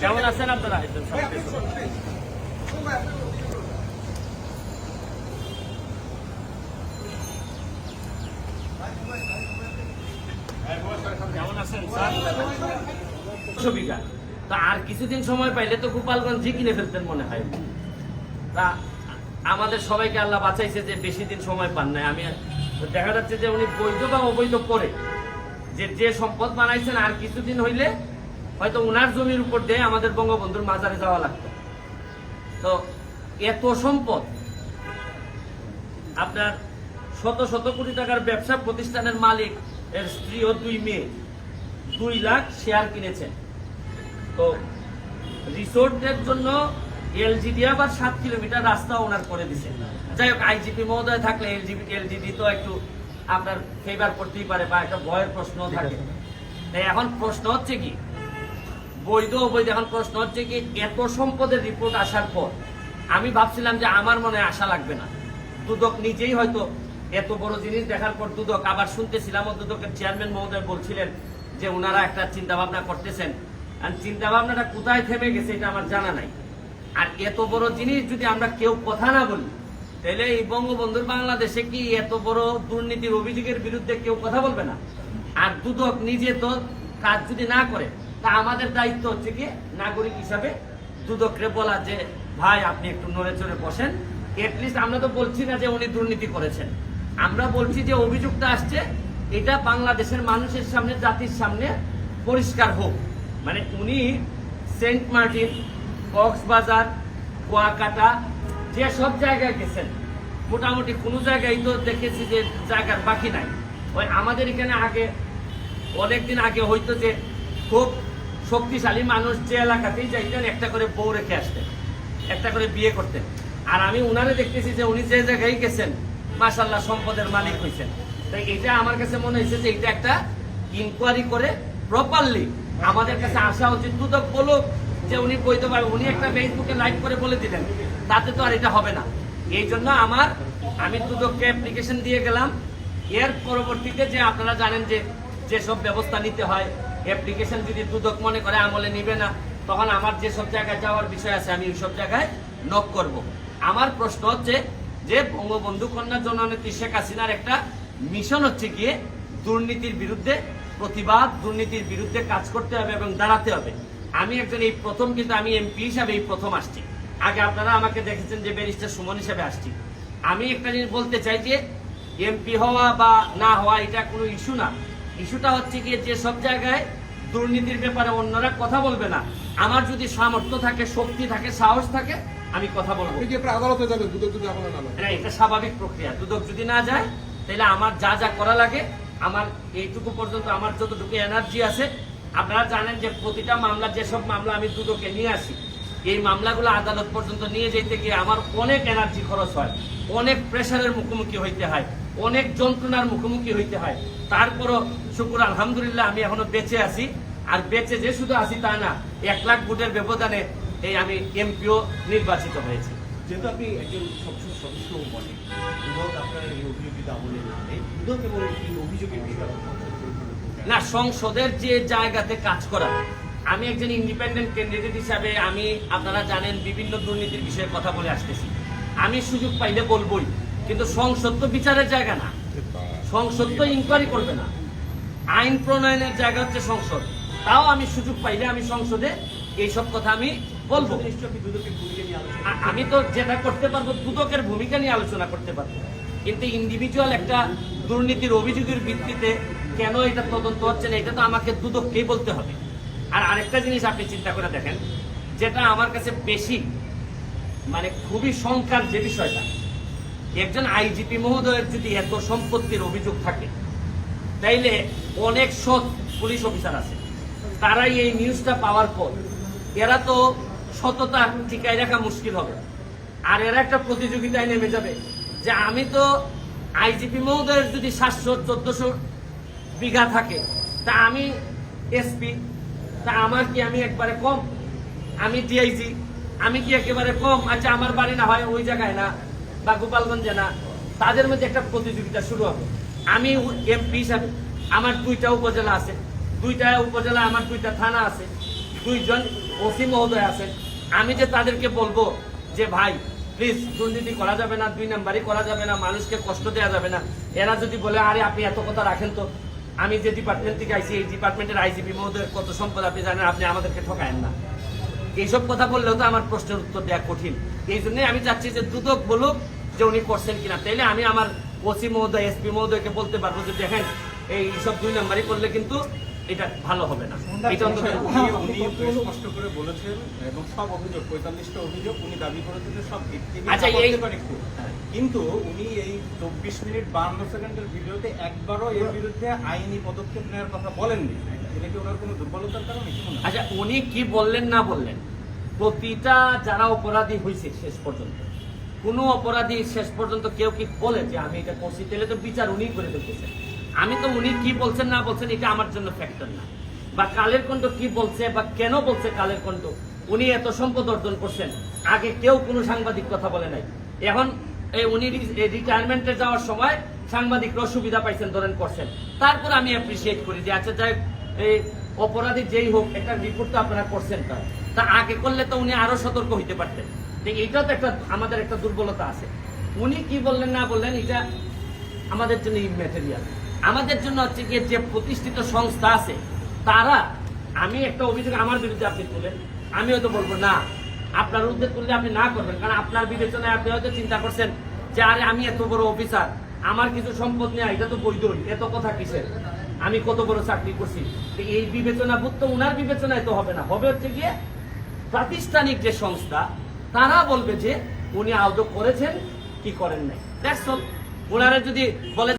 কেমন আছেন আপনারা? আর কিছুদিন সময় পাইলে তো গোপালগঞ্জ কিনে ফেলতেন মনে হয়। তা আমাদের সবাইকে আল্লাহ বাঁচাইছে যে সময় পান নাই। আমি দেখা যাচ্ছে যে উনি অবৈধ যে যে সম্পদ বানাইছেন, আর কিছুদিন হইলে হয়তো উনার জমির উপর দিয়ে আমাদের বঙ্গবন্ধুর মাজারে যাওয়া লাগতো। তো এত সম্পদ আপনার শত শত কোটি টাকার ব্যবসা প্রতিষ্ঠানের মালিক এর স্ত্রী ও দুই মেয়ে দুই লাখ শেয়ার কিনেছেন। তো রিসোর্টের জন্য এলজিডি আবার সাত কিলোমিটার রাস্তা ওনার করে দিছে যাই হোক আইজিপি মহোদয় থাকলে এলজিবি এলজিডি তো একটু আপনার ফেভার করতেই পারে বা একটা ভয়ের প্রশ্ন থাকে। এখন প্রশ্ন হচ্ছে কি বৈধ অবৈধ এখন প্রশ্ন হচ্ছে কি, এত সম্পদের রিপোর্ট আসার পর আমি ভাবছিলাম যে আমার মনে আশা লাগবে না। দুদক নিজেই হয়তো এত বড় জিনিস দেখার পর দুদক, আবার শুনতেছিলাম দুদকের চেয়ারম্যান মহোদয় বলছিলেন যে ওনারা একটা চিন্তা ভাবনা করতেছেন। আর চিন্তা ভাবনাটা কোথায় থেমে গেছে এটা আমার জানা নাই। আর এত বড় জিনিস যদি আমরা কেউ কথা না বলি, তাহলে এই বঙ্গবন্ধুর বাংলাদেশে কি এত বড় দুর্নীতির অভিযোগের বিরুদ্ধে কেউ কথা বলবে না? আর দুদক নিজে তো কাজ যদি না করে তা আমাদের দায়িত্ব হচ্ছে কি, নাগরিক হিসাবে দুদকরে বলা যে, ভাই, আপনি একটু নড়ে চড়ে বসেন। এটলিস্ট আমরা তো বলছি না যে উনি দুর্নীতি করেছেন। আমরা বলছি যে অভিযোগটা আসছে, এটা বাংলাদেশের মানুষের সামনে, জাতির সামনে পরিষ্কার হোক। মানে উনি সেন্ট মার্টিন, কক্সবাজার, কুয়াকাটা, যে সব জায়গায় গেছেন, মোটামুটি কোনো জায়গায় তো দেখেছি যে জায়গার বাকি নাই। ওই আমাদের এখানে আগে, অনেকদিন আগে হয়তো যে খুব শক্তিশালী মানুষ যে এলাকাতেই যাইতেন, একটা করে বউ রেখে আসতেন, একটা করে বিয়ে করতেন। আর আমি উনারে দেখতেছি যে উনি যে জায়গায় গেছেন মাসাল্লাহ সম্পদের মালিক হয়েছেন তাই এটা আমার কাছে মনে হয়েছে যে এটা একটা ইনকোয়ারি করে প্রপারলি আমাদের কাছে আসা উচিত। দুদক বলুক যে উনি বৈধ উনি একটা ফেসবুকে লাইভ করে বলে দিলেন, তাতে তো আর এটা হবে না। এই জন্য আমার, আমি দুদককে অ্যাপ্লিকেশন দিয়ে গেলাম। এর পরবর্তীতে যে আপনারা জানেন যে যেসব ব্যবস্থা নিতে হয় অ্যাপ্লিকেশন যদি দুদক মনে করে আমলে নিবে না, তখন আমার যেসব জায়গায় যাওয়ার বিষয় আছে, আমি ওইসব জায়গায় নক করব। আমার প্রশ্ন হচ্ছে যে, বঙ্গবন্ধু কন্যা জননেত্রী শেখ হাসিনার একটা মিশন হচ্ছে গিয়ে দুর্নীতির বিরুদ্ধে প্রতিবাদ, দুর্নীতির বিরুদ্ধে কাজ করতে হবে এবং দাঁড়াতে হবে। আমি একজন এই প্রথম, কিন্তু আমি এমপি হিসাবে এই প্রথম আসছি। আগে আপনারা আমাকে দেখেছেন যে ব্যারিস্টার সুমন হিসাবে আসছি। আমি একটা জিনিস বলতে চাই যে এমপি হওয়া বা না হওয়া, এটা কোনো ইস্যু না। ইস্যুটা হচ্ছে গিয়ে যে সব জায়গায় দুর্নীতির ব্যাপারে অন্যরা কথা বলবে না। আমার যদি সামর্থ্য থাকে শক্তি থাকে সাহস থাকে আমি কথা বলব। আদালতে যাবেন? দুদক যদি আপনার না এটা স্বাভাবিক প্রক্রিয়া। দুদক যদি না যায় তাহলে আমার যা যা করা লাগে আমার এইটুকু পর্যন্ত আমার যতটুকু এনার্জি আছে আপনারা জানেন যে প্রতিটা মামলা যেসব মামলা আমি দুদকে নিয়ে আসি এই মামলাগুলো আদালত পর্যন্ত নিয়ে যেতে গিয়ে আমার অনেক এনার্জি খরচ হয় অনেক প্রেশারের মুখোমুখি হইতে হয়। অনেক যন্ত্রণার মুখোমুখি হইতে হয়। তারপরও শুকুর আলহামদুলিল্লাহ আমি এখনও বেঁচে আছি। আর বেঁচে যে শুধু আছি তা না এক লাখ ভোটের ব্যবধানে এই আমি এমপিও নির্বাচিত হয়েছি। যেহেতু আপনি একজন সংসদ সদস্য বলেন দুদক আপনার এই অভিযোগিতা আমলে দুদক এবং এই অভিযোগের বিষয়ে না সংসদের যে জায়গাতে কাজ করা আমি একজন ইন্ডিপেন্ডেন্ট ক্যান্ডিডেট হিসাবে আমি আপনারা জানেন বিভিন্ন দুর্নীতির বিষয়ে কথা বলে আসতেছি। আমি সুযোগ পাইলে বলবোই কিন্তু সংসদ তো বিচারের জায়গা না। সংসদ তো ইনকোয়ারি করবে না। আইন প্রণয়নের জায়গা হচ্ছে সংসদ। তাও আমি সুযোগ পাইলে আমি সংসদে এইসব কথা আমি বলব। আমি তো যেটা করতে পারব, দুদকের ভূমিকা নিয়ে আলোচনা করতে পারব। কিন্তু ইন্ডিভিজুয়াল একটা দুর্নীতির অভিযোগের ভিত্তিতে কেন এটা তদন্ত হচ্ছে না, এটা তো আমাকে দুদককেই বলতে হবে। আর আরেকটা জিনিস আপনি চিন্তা করে দেখেন, যেটা আমার কাছে বেশি মানে খুবই শঙ্কার যে বিষয়টা একজন আইজিপি মহোদয়ের যদি এত সম্পত্তির অভিযোগ থাকে, তাইলে অনেক সৎ পুলিশ অফিসার আছে। তারাই এই নিউজটা পাওয়ার পর এরা তো সততা টিকায় রাখা মুশকিল হবে। আর এরা একটা প্রতিযোগিতায় নেমে যাবে যে আমি তো আইজিপি মহোদয়ের যদি সাতশো, চোদ্দশো বিঘা থাকে, তা আমি এসপি, তা আমার কি আমি একবারে কম? আমি ডিআইজি, আমি কি একেবারে কম? আচ্ছা আমার বাড়ি না হয় ওই জায়গায় না। বা গোপালগঞ্জে না, তাদের মধ্যে একটা প্রতিযোগিতা শুরু হবে। আমি এমপি হিসাবে আমার দুইটা উপজেলা আছে। দুইটা উপজেলা, আমার দুইটা থানা আছে। দুইজন ওসি মহোদয় আছেন আমি যে তাদেরকে বলব যে, ভাই প্লিজ দুর্নীতি করা যাবে না, দুই নাম্বারই করা যাবে না, মানুষকে কষ্ট দেওয়া যাবে না। এরা যদি বলে, আরে, আপনি এত কথা রাখেন তো, আমি যে ডিপার্টমেন্ট থেকে আইসি এই ডিপার্টমেন্টের আইজিপি মহোদয়ের কত সম্পদ আপনি জানেন, আপনি আমাদেরকে ঠকায়েন না। এইসব কথা বললেও তো আমার প্রশ্নের উত্তর দেওয়া কঠিন। এই জন্যই আমি চাচ্ছি যে দুদক বলুক যে উনি করছেন কিনা। তাইলে আমি আমার ওসি মহোদয় এসপি মহোদয়কে বলতে পারব যে দেখেন এই সব দুই নাম্বারই করলে কিন্তু এটা ভালো হবে না। এটা অন্তত উনি স্পষ্ট করে বলেছেন এবং সব অভিযোগ পঁয়তাল্লিশটা অভিযোগ উনি দাবি করেছেন যে সব আচ্ছা, এই- কিন্তু উনি এই চব্বিশ মিনিট বান্ন সেকেন্ডের ভিডিওতে একবারও এর বিরুদ্ধে আইনি পদক্ষেপ নেওয়ার কথা বলেননি। এটা কি ওনার কোনো দুর্বলতার কারণে? হয়? আচ্ছা উনি কি বললেন না বললেন? প্রতিটা যারা অপরাধী হয়েছে শেষ পর্যন্ত, কোনো অপরাধী শেষ পর্যন্ত কেউ কি বলে যে আমি এটা করছি? তাহলে তো বিচার উনি করে ফেলতেছেন আমি তো উনি কি বলছেন, না বলছেন, এটা আমার জন্য ফ্যাক্টর না। বা কালের কণ্ঠ কি বলছে বা কেন বলছে কালের কণ্ঠ? উনি এত সম্পদ অর্জন করছেন, আগে কেউ কোনো সাংবাদিক কথা বলে নাই। এখন উনি রিটায়ারমেন্টে যাওয়ার সময় সাংবাদিকরা সুবিধা পাইছেন, ধরেন করছেন। তারপর আমি অ্যাপ্রিসিয়েট করি যে আচ্ছা যাই এই অপরাধী যেই হোক, একটা রিপোর্ট তো আপনারা করছেন তার। তা আগে করলে তো উনি আরও সতর্ক হইতে পারতেন। তো এইটা তো একটা, আমাদের একটা দুর্বলতা আছে। উনি কি বললেন না বললেন, এটা আমাদের জন্য ইম্যাটেরিয়াল আমাদের জন্য হচ্ছে গিয়ে যে প্রতিষ্ঠিত সংস্থা আছে, তারা, আমি একটা অভিযোগ আমার বিরুদ্ধে আপনি তুলেন। আমি হয়তো বলব না। আপনার বিরুদ্ধে তুললে আপনি না করবেন, কারণ আপনার বিবেচনায় আপনি হয়তো চিন্তা করছেন যে, আরে আমি এত বড় অফিসার আমার কিছু সম্পদ নেই, এটা তো বৈধই। এত কথা কিসের? আমি কত বড় চাকরি করছি। এই বিবেচনা বোধ তো উনার বিবেচনায় তো হবে না। হবে হচ্ছে গিয়ে প্রাতিষ্ঠানিক যে সংস্থা, তারা বলবে যে উনি আদৌ করেছেন কি করেন নাই। দেখ ওনারা যদি বলে